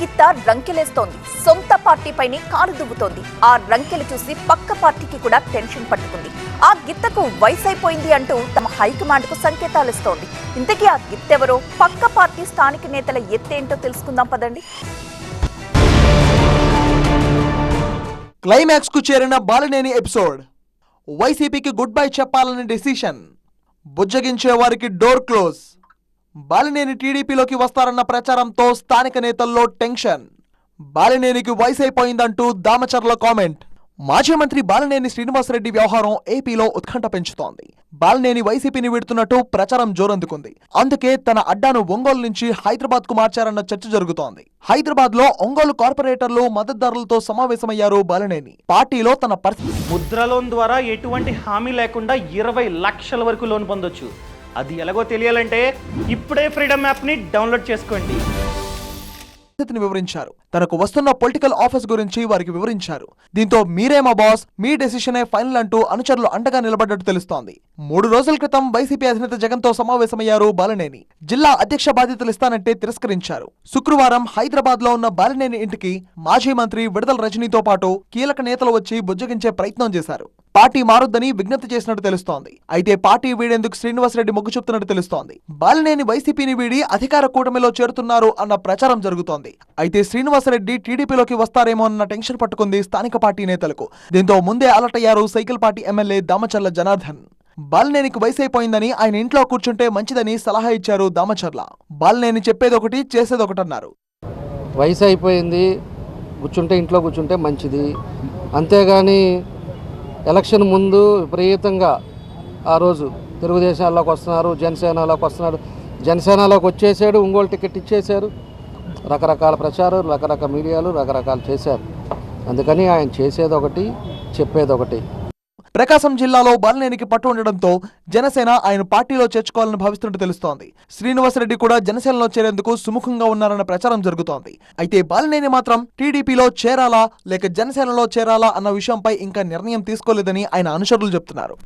గిత్త రంకెలేస్తోంది. సొంత పార్టీపైనే కాలు దువ్వుతోంది. ఆ రంకెలు చూసి పక్క పార్టీకి కూడా టెన్షన్ పట్టుకుంది. ఆ గిత్తకు వయసు అయిపోయింది అంటూ తమ హైకమాండ్కు సంకేతాలిస్తోంది. ఇంతకీ ఆ గిత్తెవరో? పక్క పార్టీ స్థానిక నేతల ఎత్తేంటో తెలుసుకుందాం పదండి. క్లైమాక్స్కు చేరిన బాలినేని ఎపిసోడ్. వైసీపీకి గుడ్ బై చెప్పాలని డెసిషన్. బుజ్జగించే వారికి డోర్ క్లోజ్. బాలినేని టీడీపీలోకి వస్తారన్న ప్రచారంతో స్థానిక నేతల్లో టెన్షన్. బాలినేనికి అయిపోయిందంటూ దామచర్ల కామెంట్. మాజీ మంత్రి బాలినేని శ్రీనివాసరెడ్డి వ్యవహారం ఏపీలో ఉత్కంఠ పెంచుతోంది. బాలినేని వైసీపీని విడుతున్నట్టు ప్రచారం జోరందుకుంది. అందుకే తన అడ్డాను ఒంగోలు నుంచి హైదరాబాద్కు మార్చారన్న చర్చ జరుగుతోంది. హైదరాబాద్లో ఒంగోలు కార్పొరేటర్లు మద్దతుదారులతో సమావేశమయ్యారు బాలినేని. పార్టీలో తన పరిస్థితి ముద్ర లోన్ ద్వారా ఎటువంటి హామీ లేకుండా ఇరవై లక్షల వరకు లోన్ పొందొచ్చు. అది ఎలాగో తెలియాలంటే ఇప్పుడే ఫ్రీడమ్ యాప్ని డౌన్లోడ్ చేసుకోండి. వివరించారు. తనకు వస్తున్న పొలిటికల్ ఆఫీస్ గురించి వారికి వివరించారు. దీంతో మీరే మా బాస్ మీ డెసిషనే ఫైనల్ అంటూ అనుచరులు అండగా నిలబడ్డట్టు తెలుస్తోంది. మూడు రోజుల క్రితం వైసీపీ అధినేత జగన్తో సమావేశమయ్యారు బాలినేని. జిల్లా అధ్యక్ష బాధ్యతలు ఇస్తానంటే తిరస్కరించారు. శుక్రవారం హైదరాబాద్లో ఉన్న బాలినేని ఇంటికి మాజీ మంత్రి విడుదల రజనీతో పాటు కీలక నేతలు వచ్చి బుజ్జగించే ప్రయత్నం చేశారు. పార్టీ మారొద్దని విజ్ఞప్తి చేసినట్టు తెలుస్తోంది. అయితే పార్టీ వీడేందుకు శ్రీనివాసరెడ్డి మొగ్గు చూపుతున్నట్టు తెలుస్తోంది. బాలినేని వైసీపీని వీడి అధికార కూటమిలో చేరుతున్నారు అన్న ప్రచారం జరుగుతోంది. అయితే శ్రీనివాసరెడ్డి టీడీపీలోకి వస్తారేమో అన్న టెన్షన్ పట్టుకుంది స్థానిక పార్టీ నేతలకు. దీంతో ముందే అలర్ట్ అయ్యారు cycle party MLA Damacharla Janardhan. బాలినేనికి వయసైపోయిందని ఆయన ఇంట్లో కూర్చుంటే మంచిదని సలహా ఇచ్చారు దామచర్ల. బాలినేని చెప్పేదొకటి చేసేదొకటన్నారు. వయసు అయిపోయింది కూర్చుంటే ఇంట్లో కూర్చుంటే మంచిది. అంతేగాని ఎలక్షన్ ముందు విపరీతంగా ఆ రోజు తెలుగుదేశాల్లోకి వస్తున్నారు జనసేనలోకి వస్తున్నారు. జనసేనలోకి వచ్చేసాడు ఒంగోలు టికెట్ ఇచ్చేశారు రకరకాల ప్రచారం రకరకాల మీడియాలు రకరకాలు చేశారు. అందుకని ఆయన చేసేది ఒకటి చెప్పేది ఒకటి. ప్రకాశం జిల్లాలో బాలినేనికి పట్టు ఉండడంతో జనసేన ఆయన పార్టీలో చేర్చుకోవాలని భావిస్తున్నట్టు తెలుస్తోంది. శ్రీనివాసరెడ్డి కూడా జనసేనలో చేరేందుకు సుముఖంగా ఉన్నారన్న ప్రచారం జరుగుతోంది. అయితే బాలినేని మాత్రం టీడీపీలో చేరాలా లేక జనసేనలో చేరాలా అన్న విషయంపై ఇంకా నిర్ణయం తీసుకోలేదని ఆయన అనుచరులు చెప్తున్నారు.